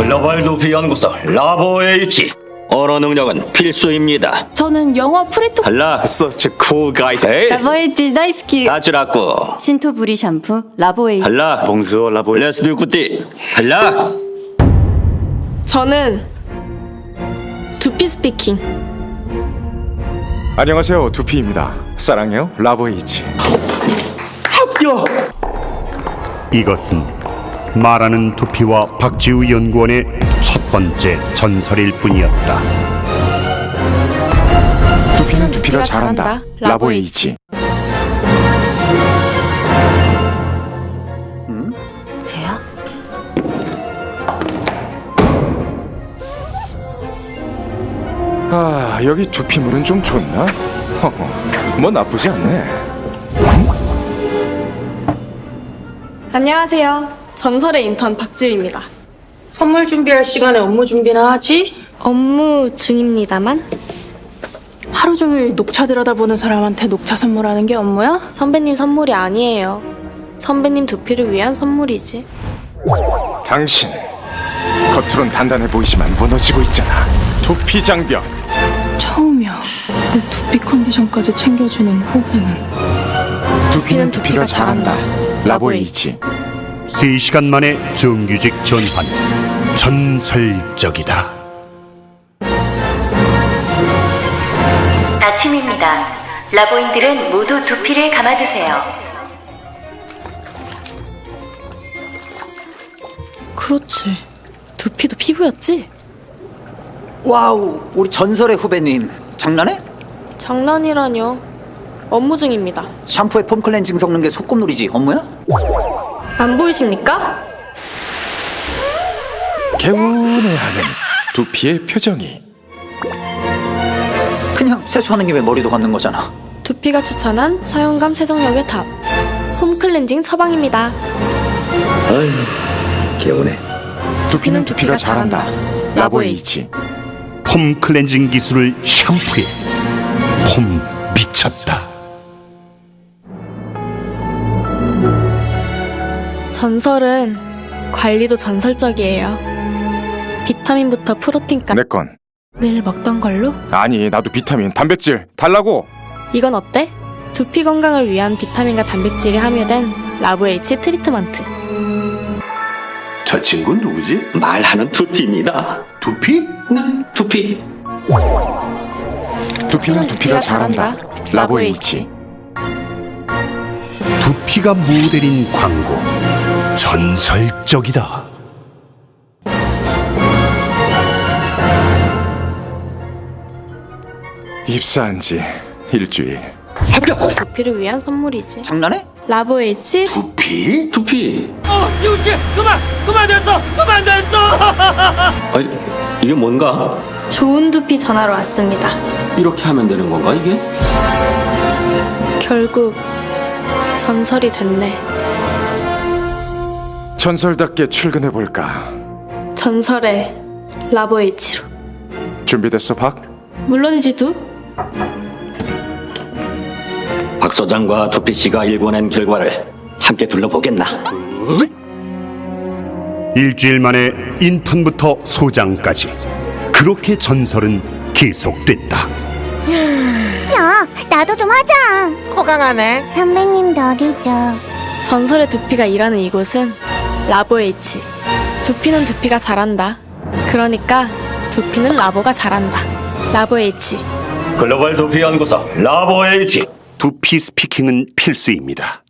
글로벌 두피 연구소 라보 H 언어 능력은 필수입니다. 저는 영어 프리토 달라. Such a cool guy. 에이, 라보에지 다이스키 다치라고. 신토 브리 샴푸 라보에이 달라. Bonjour, la boy. 레스 듀쿠띠. 달라. 저는 두피 스피킹. 안녕하세요, 두피입니다. 사랑해요, 라보이치. 이것은 말하는 두피와 박지우 연구원의 첫 번째 전설일 뿐이었다. 두피는 두피가 잘한다. 라보이치. 쟤야? 아, 여기 두피물은 좀 좋나? 허허, 뭐 나쁘지 않네. 안녕하세요. 전설의 인턴 박지우입니다. 선물 준비할 시간에 업무 준비나 하지? 업무 중입니다만 하루 종일 녹차 들여다보는 사람한테 녹차 선물하는 게 업무야? 선배님 선물이 아니에요. 선배님 두피를 위한 선물이지. 당신, 겉으론 단단해 보이지만 무너지고 있잖아. 두피 장벽. 처음이야. 내 두피 컨디션까지 챙겨주는 후배는. 두피는 두피가 잘한다. 라보이치. 3시간 만에 정규직 전환. 전설적이다. 아침입니다. 라보인들은 모두 두피를 감아주세요. 그렇지. 두피도 피부였지? 와우, 우리 전설의 후배님. 장난해? 장난이라뇨. 업무 중입니다. 샴푸에 폼 클렌징 섞는 게 소꿉놀이지. 업무야? 안 보이십니까? 개운해하는 두피의 표정이. 그냥 세수하는 김에 머리도 감는 거잖아. 두피가 추천한 사용감 세정력의 탑. 홈 클렌징 처방입니다. 개운해. 두피는 두피가 잘한다. 라보이치. 폼 클렌징 기술을 샴푸에. 폼 미쳤다. 전설은 관리도 전설적이에요. 비타민부터 프로틴까지 내 건. 늘 먹던 걸로? 아니, 나도 비타민, 단백질 달라고. 이건 어때? 두피 건강을 위한 비타민과 단백질이 함유된 라브 H 트리트먼트. 저 친구는 누구지? 말하는 두피입니다. 두피? 네, 두피. 두피는 두피가 잘한다. 라보이치. 두피가 모델인 광고. 전설적이다. 입사한 지 일주일. 두피를 위한 선물이지. 장난해? H 두피? 두피. 어, 지우 씨, 그만, 그만 됐어, 그만 됐어. 아니, 이게 뭔가? 좋은 두피 전화로 왔습니다. 이렇게 하면 되는 건가 이게? 결국 전설이 됐네. 전설답게 출근해 볼까. 전설의 H로. 준비됐어, 박? 물론이지 두. 박 소장과 두피 씨가 일궈낸 결과를 함께 둘러보겠나? 일주일 만에 인턴부터 소장까지. 그렇게 전설은 계속됐다. 야, 나도 좀 하자. 호강하네. 선배님도 어디죠? 전설의 두피가 일하는 이곳은 라보 H. 두피는 두피가 잘한다. 그러니까 두피는 라보가 잘한다. 라보 H. 글로벌 두피 연구소 라보 H. 두피 스피킹은 필수입니다.